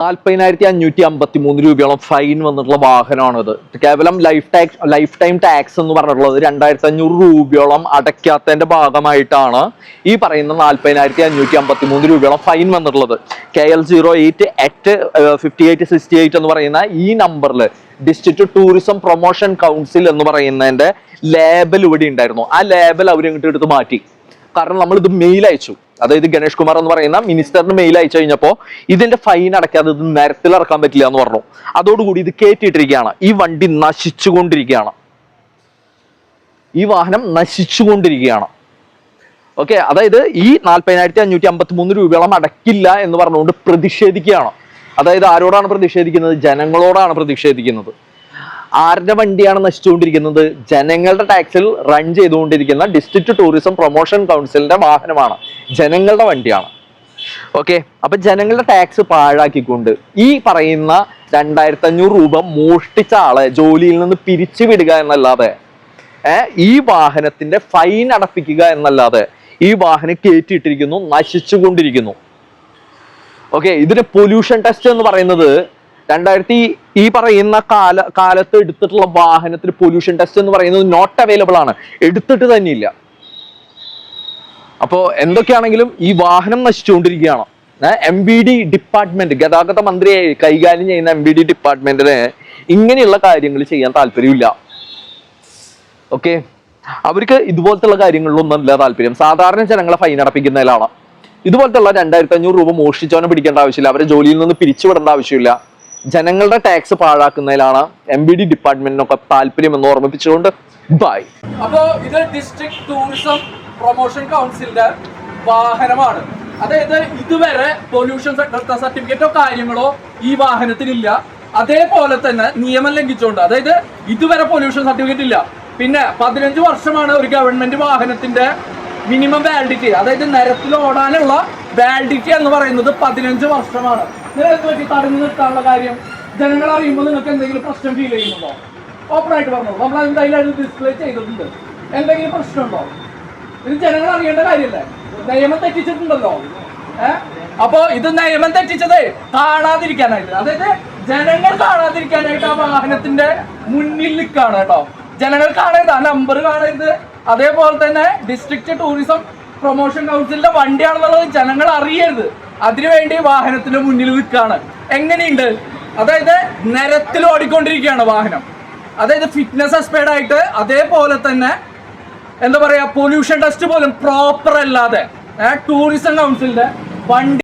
നാൽപ്പതിനായിരത്തി അഞ്ഞൂറ്റി അമ്പത്തി മൂന്ന് രൂപയോളം ഫൈൻ വന്നിട്ടുള്ള വാഹനമാണിത്. കേവലം life tax life time tax എന്ന് പറഞ്ഞിട്ടുള്ളത് രണ്ടായിരത്തി അഞ്ഞൂറ് രൂപയോളം അടയ്ക്കാത്തതിന്റെ ഭാഗമായിട്ടാണ് ഈ പറയുന്ന നാൽപ്പതിനായിരത്തി അഞ്ഞൂറ്റി അമ്പത്തി മൂന്ന് രൂപയോളം ഫൈൻ വന്നിട്ടുള്ളത്. K L zero eight eight fifty eight sixty eight എന്ന് പറയുന്ന ഈ നമ്പറിൽ ഡിസ്ട്രിക്ട് ടൂറിസം പ്രൊമോഷൻ കൗൺസിൽ എന്ന് പറയുന്നതിന്റെ ലേബൽ ഇവിടെ ഉണ്ടായിരുന്നു. ആ ലേബൽ അവരിങ്ങോട്ട് എടുത്ത് മാറ്റി. കാരണം നമ്മൾ ഇത് മെയിൽ അയച്ചു. അതായത് ഗണേഷ് കുമാർ എന്ന് പറയുന്ന മിനിസ്റ്ററിന് മെയിൽ അയച്ചു കഴിഞ്ഞപ്പോൾ ഇതിന്റെ ഫൈൻ അടയ്ക്കാതെ ഇത് നിരത്തിൽ ഇറക്കാൻ പറ്റില്ല എന്ന് പറഞ്ഞു. അതോടുകൂടി ഇത് കയറ്റിയിട്ടിരിക്കുകയാണ് ഈ വണ്ടി നശിച്ചുകൊണ്ടിരിക്കുകയാണ്. ഈ വാഹനം നശിച്ചുകൊണ്ടിരിക്കുകയാണ്. ഓക്കെ അതായത് ഈ നാൽപ്പതിനായിരത്തി അഞ്ഞൂറ്റി അമ്പത്തി മൂന്ന് രൂപയോളം അടക്കില്ല എന്ന് പറഞ്ഞുകൊണ്ട് പ്രതിഷേധിക്കുകയാണ്. അതായത് ആരോടാണ് പ്രതിഷേധിക്കുന്നത്? ജനങ്ങളോടാണ് പ്രതിഷേധിക്കുന്നത്. ആരുടെ വണ്ടിയാണ് നശിച്ചുകൊണ്ടിരിക്കുന്നത്? ജനങ്ങളുടെ ടാക്സിൽ റൺ ചെയ്തുകൊണ്ടിരിക്കുന്ന ഡിസ്ട്രിക്ട് ടൂറിസം പ്രൊമോഷൻ കൗൺസിലിന്റെ വാഹനമാണ്. ജനങ്ങളുടെ വണ്ടിയാണ്. ഓക്കെ അപ്പൊ ജനങ്ങളുടെ ടാക്സ് പാഴാക്കിക്കൊണ്ട് ഈ പറയുന്ന രണ്ടായിരത്തി അഞ്ഞൂറ് രൂപ മോഷ്ടിച്ച ആളെ ജോലിയിൽ നിന്ന് പിരിച്ചു വിടുക എന്നല്ലാതെ ഈ വാഹനത്തിന്റെ ഫൈൻ അടപ്പിക്കുക എന്നല്ലാതെ ഈ വാഹനം കയറ്റിയിട്ടിരിക്കുന്നു നശിച്ചുകൊണ്ടിരിക്കുന്നു. ഓക്കെ ഇതിന്റെ പൊല്യൂഷൻ ടെസ്റ്റ് എന്ന് പറയുന്നത് രണ്ടായിരത്തി ഈ പറയുന്ന കാല കാലത്ത് എടുത്തിട്ടുള്ള വാഹനത്തിന് പൊല്യൂഷൻ ടെസ്റ്റ് എന്ന് പറയുന്നത് നോട്ട് അവൈലബിൾ ആണ്. എടുത്തിട്ട് തന്നെയില്ല. അപ്പോ എന്തൊക്കെയാണെങ്കിലും ഈ വാഹനം നശിച്ചുകൊണ്ടിരിക്കുകയാണ്. എം ബി ഡി ഡിപ്പാർട്ട്മെന്റ് ഗതാഗത മന്ത്രിയെ കൈകാര്യം ചെയ്യുന്ന എം ബി ഡി ഡിപ്പാർട്ട്മെന്റിന് ഇങ്ങനെയുള്ള കാര്യങ്ങൾ ചെയ്യാൻ താല്പര്യമില്ല. ഓക്കെ? അവർക്ക് ഇതുപോലത്തുള്ള കാര്യങ്ങളിലൊന്നും അല്ല താല്പര്യം. സാധാരണ ജനങ്ങളെ ഫൈൻ അടപ്പിക്കുന്നതിലാണ്. ഇതുപോലത്തുള്ള രണ്ടായിരത്തി അഞ്ഞൂറ് രൂപ മോഷ്ടിച്ചവനെ പിടിക്കേണ്ട ആവശ്യമില്ല. അവരെ ജോലിയിൽ നിന്ന് പിരിച്ചുവിടേണ്ട ആവശ്യമില്ല. ജനങ്ങളുടെ ടാക്സ് പാഴാക്കുന്നതിലാണ് എം ബി ഡി ഡിപ്പാർട്ട്മെന്റിനൊക്കെ താല്പര്യം എന്ന് ഓർമ്മിപ്പിച്ചുകൊണ്ട് ബൈ. അപ്പോ ഇത് ഡിസ്ട്രിക്ട് ടൂറിസം പ്രൊമോഷൻ കൗൺസിലിന്റെ വാഹനമാണ്. അതായത് ഇതുവരെ പൊല്യൂഷൻ സർട്ടിഫിക്കറ്റോ കാര്യങ്ങളോ ഈ വാഹനത്തിനില്ല. അതേപോലെ തന്നെ നിയമം ലംഘിച്ചുകൊണ്ട് അതായത് ഇതുവരെ പൊല്യൂഷൻ സർട്ടിഫിക്കറ്റ് ഇല്ല. പിന്നെ പതിനഞ്ച് വർഷമാണ് ഒരു ഗവൺമെന്റ് വാഹനത്തിന്റെ മിനിമം വാലിഡിറ്റി അതായത് നിരത്തിൽ ഓടാനുള്ള വാലിഡിറ്റി എന്ന് പറയുന്നത് പതിനഞ്ച് വർഷമാണ്. നിങ്ങൾക്ക് പറ്റി തടഞ്ഞു നിർത്താനുള്ള കാര്യം ജനങ്ങൾ അറിയുമ്പോൾ നിങ്ങൾക്ക് എന്തെങ്കിലും പ്രശ്നം ഫീൽ ചെയ്യുന്നുണ്ടോ? ഓപ്പൺ ആയിട്ട് പറഞ്ഞോളൂ. നമ്മൾ എന്തായാലും ഡിസ്പ്ലേ ചെയ്തിട്ടുണ്ട്. എന്തെങ്കിലും പ്രശ്നമുണ്ടോ? ഇത് ജനങ്ങൾ അറിയേണ്ട കാര്യമല്ലേ. നിയമം തെറ്റിച്ചിട്ടുണ്ടല്ലോ. ഏഹ് അപ്പോ ഇത് നിയമം തെറ്റിച്ചത് കാണാതിരിക്കാനായിട്ട്. അതായത് ജനങ്ങൾ കാണാതിരിക്കാനായിട്ട് ആ വാഹനത്തിന്റെ മുന്നിൽ നിൽക്കാണ് കേട്ടോ. ജനങ്ങൾ കാണരുത് ആ നമ്പർ കാണരുത്. അതേപോലെ തന്നെ ഡിസ്ട്രിക്ട് ടൂറിസം പ്രൊമോഷൻ കൗൺസിലിന്റെ വണ്ടിയാണെന്നുള്ളത് ജനങ്ങൾ അറിയരുത്. അതിനുവേണ്ടി വാഹനത്തിന്റെ മുന്നിൽ നിൽക്കാണ്. എങ്ങനെയുണ്ട്? അതായത് നിരത്തിൽ ഓടിക്കൊണ്ടിരിക്കുകയാണ് വാഹനം. അതായത് ഫിറ്റ്നസ് എക്സ്പേർഡ് ആയിട്ട് അതേപോലെ തന്നെ എന്താ പറയാ പൊല്യൂഷൻ ടെസ്റ്റ് പോലും പ്രോപ്പർ അല്ലാതെ. ടൂറിസം കൗൺസിലിന്റെ വണ്ടി